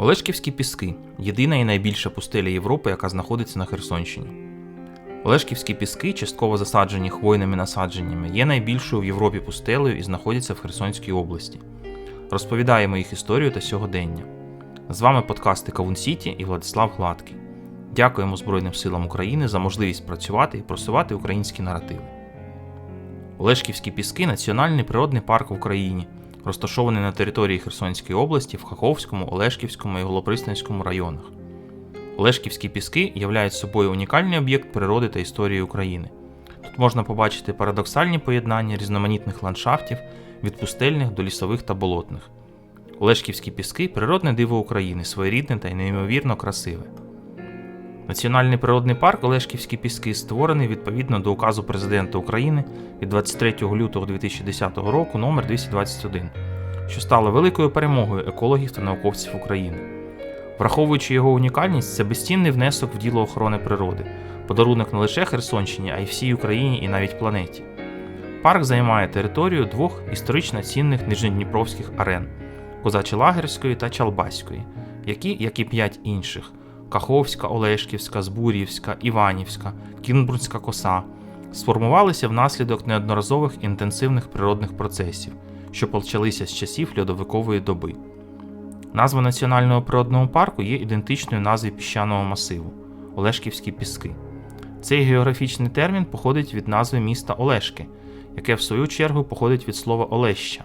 Олешківські піски єдина і найбільша пустеля Європи, яка знаходиться на Херсонщині. Олешківські піски, частково засаджені хвойними насадженнями, є найбільшою в Європі пустелею і знаходяться в Херсонській області. Розповідаємо їх історію та сьогодення. З вами подкасти Кавун Сіті і Владислав Гладкий. Дякуємо Збройним силам України за можливість працювати і просувати українські наративи. Олешківські піски національний природний парк в Україні, розташований на території Херсонської області в Хаховському, Олешківському і Голопристанському районах. Олешківські піски являють собою унікальний об'єкт природи та історії України. Тут можна побачити парадоксальні поєднання різноманітних ландшафтів від пустельних до лісових та болотних. Олешківські піски природне диво України, своєрідне та неймовірно красиве. Національний природний парк Олешківські піски створений відповідно до указу президента України від 23 лютого 2010 року номер 221, що стало великою перемогою екологів та науковців України. Враховуючи його унікальність, це безцінний внесок в діло охорони природи, подарунок не лише Херсонщині, а й всій Україні і навіть планеті. Парк займає територію двох історично цінних нижньодніпровських арен Козачелагерської та Чалбаської, які, як і п'ять інших Каховська, Олешківська, Збур'ївська, Іванівська, Кінбурнська коса, сформувалися внаслідок неодноразових інтенсивних природних процесів, що почалися з часів льодовикової доби. Назва Національного природного парку є ідентичною назві піщаного масиву Олешківські піски. Цей географічний термін походить від назви міста Олешки, яке в свою чергу походить від слова Олеща,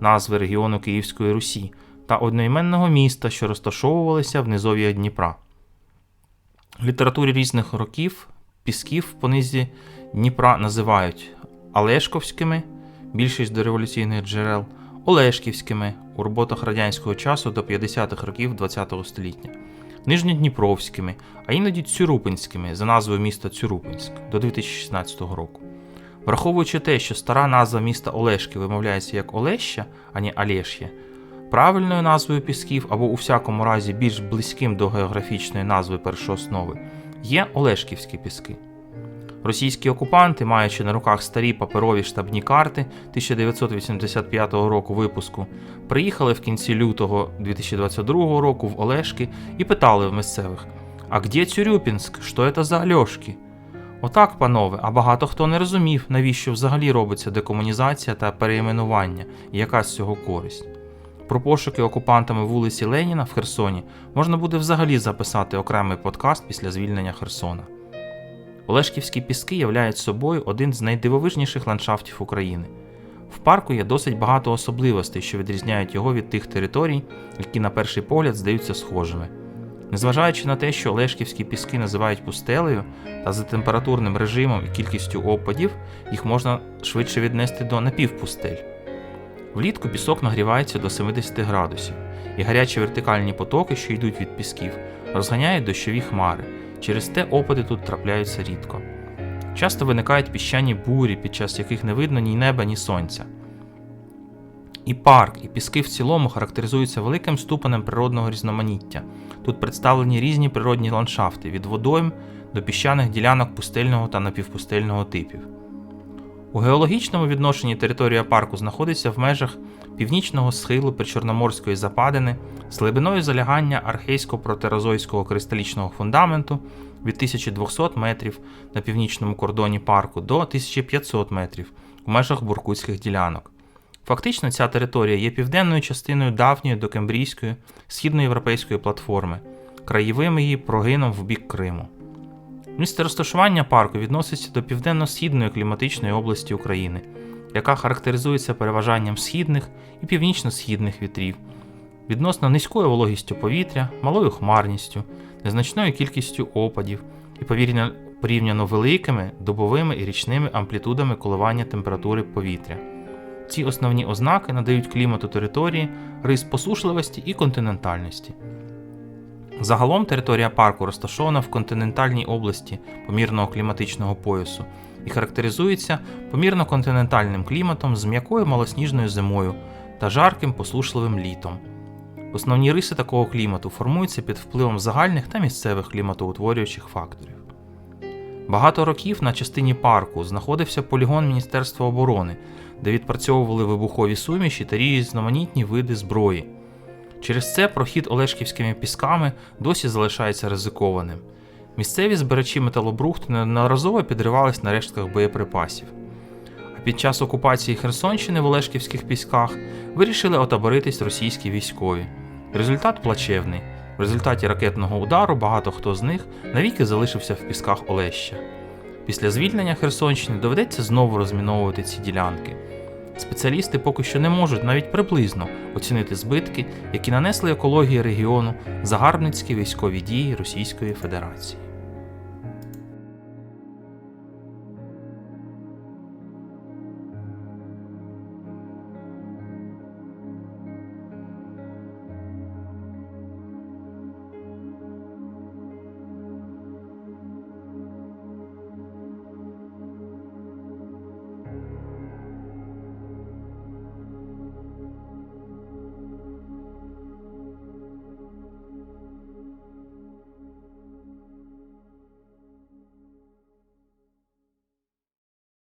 назви регіону Київської Русі та одноіменного міста, що розташовувалися в низов'я Дніпра. Літературі різних років пісків в понизі Дніпра називають Алешковськими, більшість до революційних джерел, Олешківськими у роботах радянського часу до 50-х років ХХ століття, Нижньодніпровськими, а іноді Цюрупинськими за назвою міста Цюрупинськ до 2016 року. Враховуючи те, що стара назва міста Олешки вимовляється як Олеща, а не Алєш'я, правильною назвою пісків або у всякому разі більш близьким до географічної назви першооснови є Олешківські піски. Російські окупанти, маючи на руках старі паперові штабні карти 1985 року випуску, приїхали в кінці лютого 2022 року в Олешки і питали в місцевих: А где Цюрюпінськ? Що це за Альошки? Отак, панове, а багато хто не розумів, навіщо взагалі робиться декомунізація та переіменування і яка з цього користь. Про пошуки окупантами вулиці Леніна в Херсоні можна буде взагалі записати окремий подкаст після звільнення Херсона. Олешківські піски являють собою один з найдивовижніших ландшафтів України. В парку є досить багато особливостей, що відрізняють його від тих територій, які на перший погляд здаються схожими. Незважаючи на те, що Олешківські піски називають пустелею, та за температурним режимом і кількістю опадів їх можна швидше віднести до напівпустель. Влітку пісок нагрівається до 70 градусів, і гарячі вертикальні потоки, що йдуть від пісків, розганяють дощові хмари. Через те опади тут трапляються рідко. Часто виникають піщані бурі, під час яких не видно ні неба, ні сонця. І парк, і піски в цілому характеризуються великим ступенем природного різноманіття. Тут представлені різні природні ландшафти від водойм до піщаних ділянок пустельного та напівпустельного типів. У геологічному відношенні територія парку знаходиться в межах північного схилу причорноморської западини з глибиною залягання архейсько-протерозойського кристалічного фундаменту від 1200 метрів на північному кордоні парку до 1500 метрів у межах буркутських ділянок. Фактично, ця територія є південною частиною давньої докембрійської східноєвропейської платформи, краєвим її прогином в бік Криму. Місце розташування парку відноситься до південно-східної кліматичної області України, яка характеризується переважанням східних і північно-східних вітрів, відносно низькою вологістю повітря, малою хмарністю, незначною кількістю опадів і порівняно великими добовими і річними амплітудами коливання температури повітря. Ці основні ознаки надають клімату території рис посушливості і континентальності. Загалом територія парку розташована в континентальній області помірного кліматичного поясу і характеризується помірно-континентальним кліматом з м'якою малосніжною зимою та жарким посушливим літом. Основні риси такого клімату формуються під впливом загальних та місцевих кліматоутворюючих факторів. Багато років на частині парку знаходився полігон Міністерства оборони, де відпрацьовували вибухові суміші та різноманітні види зброї. Через це прохід Олешківськими пісками досі залишається ризикованим. Місцеві збирачі металобрухту неодноразово підривались на рештках боєприпасів. А під час окупації Херсонщини в Олешківських пісках вирішили отаборитись російські військові. Результат плачевний. В результаті ракетного удару багато хто з них навіки залишився в пісках Олеща. Після звільнення Херсонщини доведеться знову розміновувати ці ділянки. Спеціалісти поки що не можуть навіть приблизно оцінити збитки, які нанесли екології регіону загарбницькі військові дії Російської Федерації.